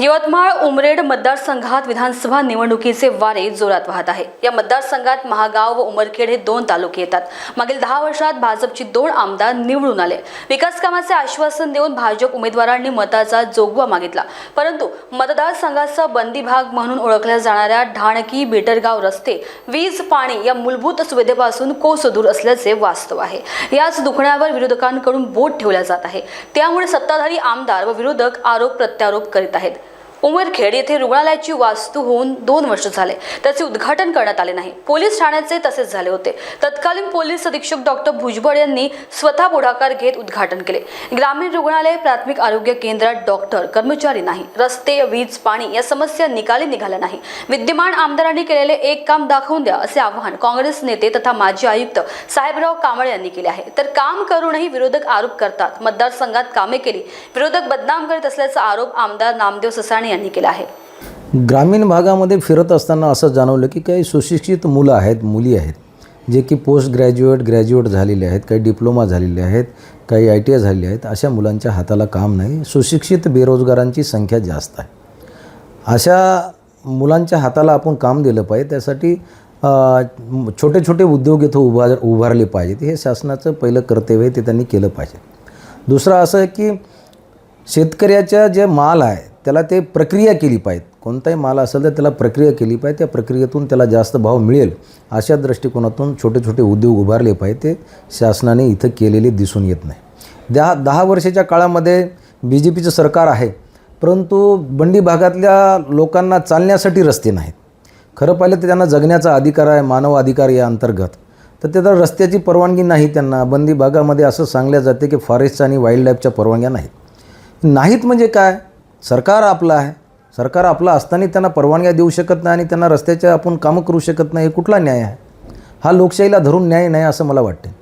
यवतमाळ उमरेड मतदारसंघात विधानसभा निवडणुकीचे वारे जोरात वाहत आहे. या मतदारसंघात महागाव व उमरखेड हे दोन तालुके येतात. मागील दहा वर्षात भाजपची दोन आमदार निवडून आले. विकास कामाचे आश्वासन देऊन भाजप उमेदवारांनी मताचा जोगवा मागितला. परंतु मतदारसंघाचा बंदी भाग म्हणून ओळखल्या जाणाऱ्या ढाणकी बेटरगाव रस्ते वीज पाणी या मूलभूत सुविधेपासून कोसदूर असल्याचे वास्तव आहे. याच दुखण्यावर विरोधकांकडून बोट ठेवल्या जात आहे. त्यामुळे सत्ताधारी आमदार व विरोधक आरोप प्रत्यारोप करीत आहेत. उमरखेड येथे रुग्णालयाची वास्तू होऊन दोन वर्ष झाले. त्याचे उद्घाटन करण्यात आले नाही. पोलीस ठाण्याचे तसेच झाले होते. तत्कालीन पोलीस अधीक्षक डॉक्टर भुजबळ यांनी स्वतः पुढाकार घेत उद्घाटन केले. ग्रामीण रुग्णालय प्राथमिक आरोग्य केंद्रात डॉक्टर कर्मचारी नाही. रस्ते वीज पाणी या समस्या निकाली निघाल्या नाही. विद्यमान आमदारांनी केलेले एक काम दाखवून द्या असे आवाहन काँग्रेस नेते तथा माजी आयुक्त साहेबराव कांबळे यांनी केले आहे. तर काम करूनही विरोधक आरोप करतात. मतदारसंघात कामे केली. विरोधक बदनाम करीत असल्याचा आरोप आमदार नामदेव ससाणे यांनी केला आहे. ग्रामीण भागामध्ये फिरत असताना असं जाणवलं की काही सुशिक्षित मुलं आहेत मुली आहेत जे की पोस्ट ग्रॅज्युएट ग्रॅज्युएट झालेले आहेत काही डिप्लोमा झालेले आहेत काही आय टी आय झालेले आहेत अशा मुलांच्या हाताला काम नाही. सुशिक्षित बेरोजगारांची संख्या जास्त आहे. अशा मुलांच्या हाताला आपण काम दिलं पाहिजे त्यासाठी छोटे छोटे उद्योग इथं उभार उभारले पाहिजेत. हे शासनाचं पहिलं कर्तव्य आहे ते त्यांनी केलं पाहिजे. दुसरं असं आहे की शेतकऱ्याच्या जे माल आहे त्याला ते प्रक्रिया केली पाहिजे कोणताही माल असेल तर त्याला प्रक्रिया केली पाहिजे. त्या प्रक्रियेतून त्याला जास्त भाव मिळेल. अशा दृष्टिकोनातून छोटे छोटे उद्योग उभारले पाहिजे ते शासनाने इथं केलेले दिसून येत नाही. दहा दहा वर्षाच्या काळामध्ये बी जे पीचं सरकार आहे. परंतु बंडी भागातल्या लोकांना चालण्यासाठी रस्ते नाहीत. खरं पाहिलं तर त्यांना जगण्याचा अधिकार आहे मानव अधिकार या अंतर्गत. तर त्याला रस्त्याची परवानगी नाही त्यांना. बंदी भागामध्ये असं सांगल्या जाते की फॉरेस्टच्या आणि वाईल्ड लाईफच्या परवानग्या नाहीत. नाहीत म्हणजे काय? सरकार आपलं आहे. सरकार आपलं असताना त्यांना परवानग्या देऊ शकत नाही आणि त्यांना रस्त्याच्या आपण कामं करू शकत नाही हे कुठला न्याय आहे? हा लोकशाहीला धरून न्याय नाही असं मला वाटते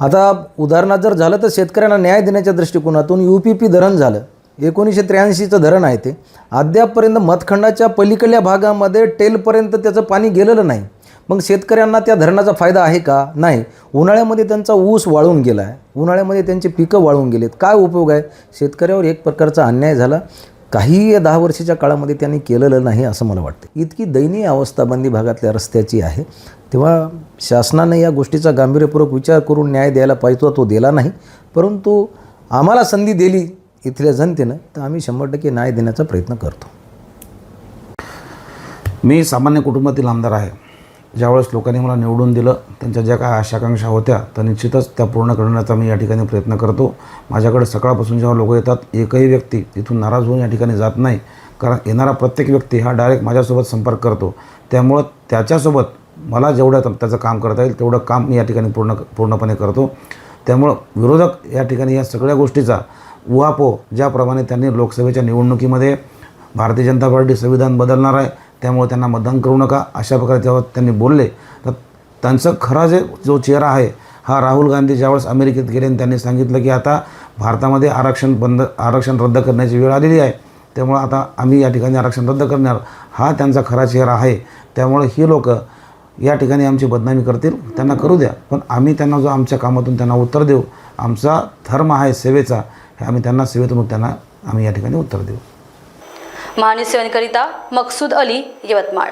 आता उदाहरणात जर झालं तर शेतकऱ्यांना न्याय देण्याच्या दृष्टिकोनातून यू पी पी धरण झालं. एकोणीसशे त्र्याऐंशीचं धरण आहे ते. अद्यापपर्यंत मतखंडाच्या पलीकडल्या भागामध्ये टेलपर्यंत त्याचं पाणी गेलेलं नाही. मग शेतकऱ्यांना त्या धरणाचा फायदा आहे का? नाही. उन्हाळ्यामध्ये त्यांचा ऊस वाळून गेला आहे उन्हाळ्यामध्ये त्यांची पिकं वाळून गेलेत. काय उपयोग आहे? शेतकऱ्यावर एक प्रकारचा अन्याय झाला. काहीही या दहा वर्षाच्या काळामध्ये त्यांनी केलेलं नाही असं मला वाटतं. इतकी दयनीय अवस्था बंदी भागातल्या रस्त्याची आहे. तेव्हा शासनाने या गोष्टीचा गांभीर्यपूर्वक विचार करून न्याय द्यायला पाहिजे तो दिला नाही. परंतु आम्हाला संधी दिली इथल्या जनतेनं तर आम्ही शंभर टक्के न्याय देण्याचा प्रयत्न करतो. मी सामान्य कुटुंबातील आमदार आहे. ज्यावेळेस लोकांनी मला निवडून दिलं त्यांच्या ज्या काय आशाकांक्षा होत्या तर निश्चितच त्या पूर्ण करण्याचा मी या ठिकाणी प्रयत्न करतो. माझ्याकडे सकाळपासून जेव्हा लोक येतात एकही व्यक्ती इथून नाराज होऊन या ठिकाणी जात नाही. कारण येणारा प्रत्येक व्यक्ती हा डायरेक्ट माझ्यासोबत संपर्क करतो. त्यामुळं त्याच्यासोबत मला जेवढं त्याचं काम करता येईल तेवढं काम मी या ठिकाणी पूर्ण पूर्णपणे करतो. त्यामुळं विरोधक या ठिकाणी या सगळ्या गोष्टीचा उहापो ज्याप्रमाणे त्यांनी लोकसभेच्या निवडणुकीमध्ये भारतीय जनता पार्टी संविधान बदलणार आहे त्यामुळे त्यांना मतदान करू नका. अशा प्रकारे जेव्हा त्यांनी बोलले तर त्यांचं खरा जे जो चेहरा आहे हा राहुल गांधी ज्यावेळेस अमेरिकेत गेले आणि त्यांनी सांगितलं की आता भारतामध्ये आरक्षण बंद आरक्षण रद्द करण्याची वेळ आलेली आहे. त्यामुळं आता आम्ही या ठिकाणी आरक्षण रद्द करणार. हा त्यांचा खरा चेहरा आहे. त्यामुळे ही लोक या ठिकाणी आमची बदनामी करतील. त्यांना करू द्या. पण आम्ही त्यांना जो आमच्या कामातून त्यांना उत्तर देऊ आमचा धर्म आहे सेवेचा हे आम्ही त्यांना सेवेतून त्यांना आम्ही या ठिकाणी उत्तर देऊ. महान्यूज सेवनकरिता मकसूद अली यवतमाळ.